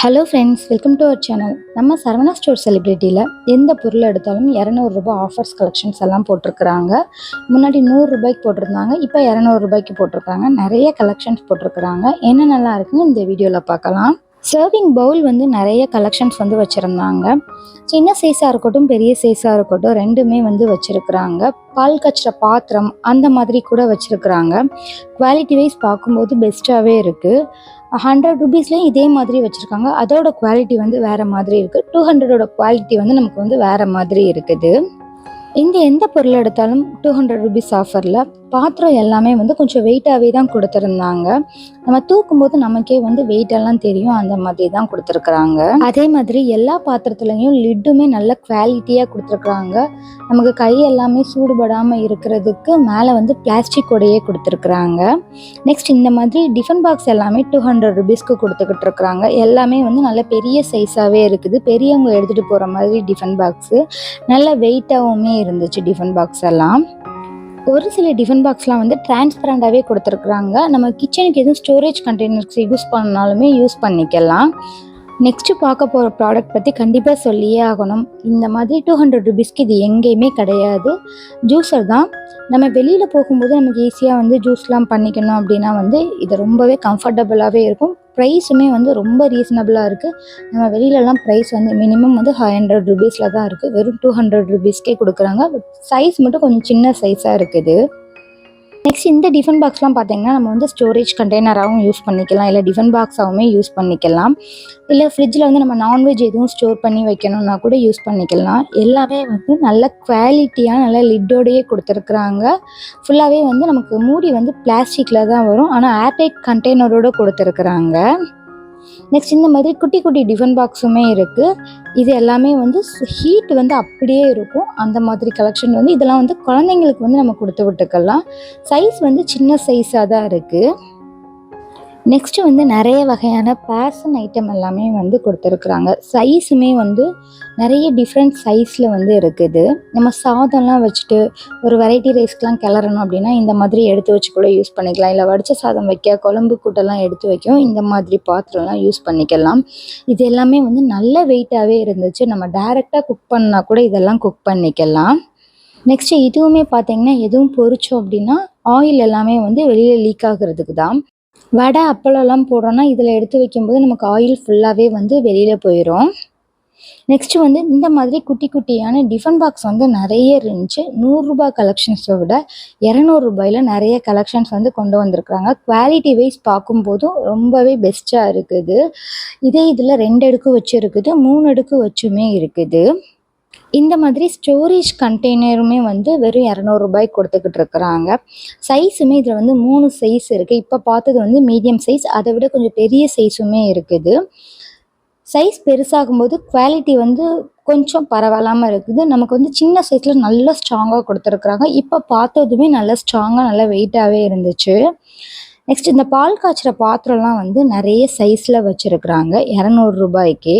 Hello friends welcome to our channel நம்ம Saravana store செலிப்ரிட்டியில் எந்த பொருள் எடுத்தாலும் இரநூறுபா ஆஃபர்ஸ் கலெக்ஷன்ஸ் எல்லாம் போட்டிருக்கிறாங்க. முன்னாடி நூறுரூபாய்க்கு போட்டிருந்தாங்க இப்போ இரநூறுபாய்க்கு போட்டிருக்காங்க. நிறைய கலெக்ஷன்ஸ் போட்டிருக்கிறாங்க. நல்லா இருக்குன்னு இந்த வீடியோவில் பார்க்கலாம். சர்விங் பவுல் வந்து நிறைய கலெக்ஷன்ஸ் வந்து வச்சுருந்தாங்க. சின்ன சைஸாக இருக்கட்டும் பெரிய சைஸாக இருக்கட்டும் ரெண்டுமே வந்து வச்சுருக்குறாங்க. பால் கச்சுற பாத்திரம் அந்த மாதிரி கூட வச்சுருக்குறாங்க. குவாலிட்டி வைஸ் பார்க்கும்போது பெஸ்ட்டாகவே இருக்குது ஹண்ட்ரட் ருபீஸ்லேயும் இதே மாதிரி வச்சுருக்காங்க. அதோட குவாலிட்டி வந்து வேறு மாதிரி இருக்குது டூ ஹண்ட்ரடோட குவாலிட்டி வந்து நமக்கு வந்து வேறு மாதிரி இருக்குது. இங்கே எந்த பொருள் எடுத்தாலும் டூ ஹண்ட்ரட் ருபீஸ் ஆஃபரில் பாத்திரம் எல்லாமே வந்து கொஞ்சம் வெயிட்டாகவே தான் கொடுத்துருந்தாங்க. நம்ம தூக்கும்போது நமக்கே வந்து வெயிட் எல்லாம் தெரியும். அந்த மாதிரி தான் கொடுத்துருக்குறாங்க. அதே மாதிரி எல்லா பாத்திரத்துலையும் லிட்டுமே நல்ல குவாலிட்டியாக கொடுத்துருக்குறாங்க. நமக்கு கை எல்லாமே சூடுபடாமல் இருக்கிறதுக்கு மேலே வந்து பிளாஸ்டிக் உடையே கொடுத்துருக்குறாங்க. நெக்ஸ்ட் இந்த மாதிரி டிஃபன் பாக்ஸ் எல்லாமே டூ ஹண்ட்ரட் ருபீஸ்க்கு கொடுத்துக்கிட்டு இருக்கிறாங்க. எல்லாமே வந்து நல்ல பெரிய சைஸாகவே இருக்குது. பெரியவங்க எடுத்துகிட்டு போகிற மாதிரி டிஃபன் பாக்ஸு நல்ல வெயிட்டாகவுமே இருந்துச்சு டிஃபன் பாக்ஸ் எல்லாம். ஒரு சில டிஃபன் பாக்ஸ்லாம் வந்து டிரான்ஸ்பரண்டாகவே கொடுத்துருக்குறாங்க. நம்ம கிச்சனுக்கு எதுவும் ஸ்டோரேஜ் கண்டெய்னர்ஸ் யூஸ் பண்ணாலுமே யூஸ் பண்ணிக்கலாம். நெக்ஸ்ட்டு பார்க்க போகிற ப்ராடக்ட் பற்றி கண்டிப்பாக சொல்லியே ஆகணும். இந்த மாதிரி டூ ஹண்ட்ரட் ருபீஸ்க்கு இது எங்கேயுமே கிடையாது. ஜூஸர் தான். நம்ம வெளியில் போகும்போது நமக்கு ஈஸியாக வந்து ஜூஸ்லாம் பண்ணிக்கணும் அப்படின்னா வந்து இது ரொம்பவே கம்ஃபர்டபுளாகவே இருக்கும். ப்ரைஸுமே வந்து ரொம்ப ரீசனபிளாக இருக்குது நம்ம வெளியிலலாம் ப்ரைஸ் வந்து மினிமம் வந்து ஃபைவ் ஹண்ட்ரட் ருபீஸில் தான் இருக்குது வெறும் டூ ஹண்ட்ரட் ருபீஸ்க்கே கொடுக்குறாங்க. பட் சைஸ் மட்டும் கொஞ்சம் சின்ன சைஸாக இருக்குது. நெக்ஸ்ட் இந்த டிஃபன் பாக்ஸ்லாம் பார்த்தீங்கன்னா நம்ம வந்து ஸ்டோரேஜ் கண்டெய்னராகவும் யூஸ் பண்ணிக்கலாம். இல்லை டிஃபன் பாக்ஸாகவுமே யூஸ் பண்ணிக்கலாம். இல்லை ஃப்ரிட்ஜில் வந்து நம்ம நான்வெஜ் எதுவும் ஸ்டோர் பண்ணி வைக்கணும்னா கூட யூஸ் பண்ணிக்கலாம். எல்லாமே வந்து நல்ல குவாலிட்டியாக நல்ல லிட்டோடையே கொடுத்துருக்குறாங்க. ஃபுல்லாகவே வந்து நமக்கு மூடி வந்து பிளாஸ்டிக்கில் தான் வரும். ஆனால் ஏர்டைட் கண்டெய்னரோடு கொடுத்துருக்குறாங்க. நெக்ஸ்ட் இந்த மாதிரி குட்டி குட்டி டிஃபன் பாக்ஸுமே இருக்குது இது எல்லாமே வந்து ஹீட் வந்து அப்படியே இருக்கும். அந்த மாதிரி கலெக்ஷன் வந்து இதெல்லாம் வந்து குழந்தைங்களுக்கு வந்து நம்ம கொடுத்து விட்டுக்கலாம். சைஸ் வந்து சின்ன சைஸாக தான் இருக்குது நெக்ஸ்ட்டு வந்து நிறைய வகையான பேஷன் ஐட்டம் எல்லாமே வந்து கொடுத்துருக்குறாங்க. சைஸுமே வந்து நிறைய டிஃப்ரெண்ட் சைஸில் வந்து இருக்குது. நம்ம சாதம்லாம் வச்சுட்டு ஒரு வெரைட்டி ரைஸ்க்கெலாம் கிளறணும் அப்படின்னா இந்த மாதிரி எடுத்து வச்சு கூட யூஸ் பண்ணிக்கலாம். இல்லை வடித்த சாதம் வைக்க குழம்பு கூட்டெல்லாம் எடுத்து வைக்கும் இந்த மாதிரி பாத்திரம்லாம் யூஸ் பண்ணிக்கலாம். இது எல்லாமே வந்து நல்ல வெயிட்டாகவே இருந்துச்சு. நம்ம டைரெக்டாக குக் பண்ணால் கூட இதெல்லாம் குக் பண்ணிக்கலாம். நெக்ஸ்ட்டு இதுவுமே பார்த்தீங்கன்னா எதுவும் பொறிச்சோம் அப்படின்னா ஆயில் எல்லாமே வந்து வெளியில் லீக் ஆகுறதுக்கு தான் வடை அப்பளம்லாம் போடுறோன்னா இதில் எடுத்து வைக்கும்போது நமக்கு ஆயில் ஃபுல்லாகவே வந்து வெளியில் போயிடும் நெக்ஸ்ட்டு வந்து இந்த மாதிரி குட்டி குட்டியான டிஃபன் பாக்ஸ் வந்து நிறைய இருந்துச்சு. நூறுரூபா கலெக்ஷன்ஸை விட இரநூறுபாயில் நிறைய கலெக்ஷன்ஸ் வந்து கொண்டு வந்திருக்கிறாங்க. குவாலிட்டி வைஸ் பார்க்கும்போதும் ரொம்பவே பெஸ்ட்டாக இருக்குது. இதே இதில் ரெண்டு அடுக்கு வச்சு இருக்குது மூணு அடுக்கு வச்சுமே இருக்குது. இந்த மாதிரி ஸ்டோரேஜ் கண்டெய்னருமே வந்து வெறும் இரநூறுபாய்க்கு கொடுத்துக்கிட்டு இருக்கிறாங்க. சைஸுமே இதில் வந்து மூணு சைஸ் இருக்குது இப்போ பார்த்தது வந்து மீடியம் சைஸ் அதை விட கொஞ்சம் பெரிய சைஸுமே இருக்குது. சைஸ் பெருசாகும்போது குவாலிட்டி வந்து கொஞ்சம் பரவாயில்லாமல் இருக்குது. நமக்கு வந்து சின்ன சைஸில் நல்லா ஸ்ட்ராங்காக கொடுத்துருக்குறாங்க. இப்போ பார்த்ததுமே நல்லா ஸ்ட்ராங்காக நல்லா வெயிட்டாகவே இருந்துச்சு. நெக்ஸ்ட் இந்த பால் காய்ச்சிற பாத்திரம்லாம் வந்து நிறைய சைஸில் வச்சுருக்குறாங்க. இரநூறு ரூபாய்க்கு.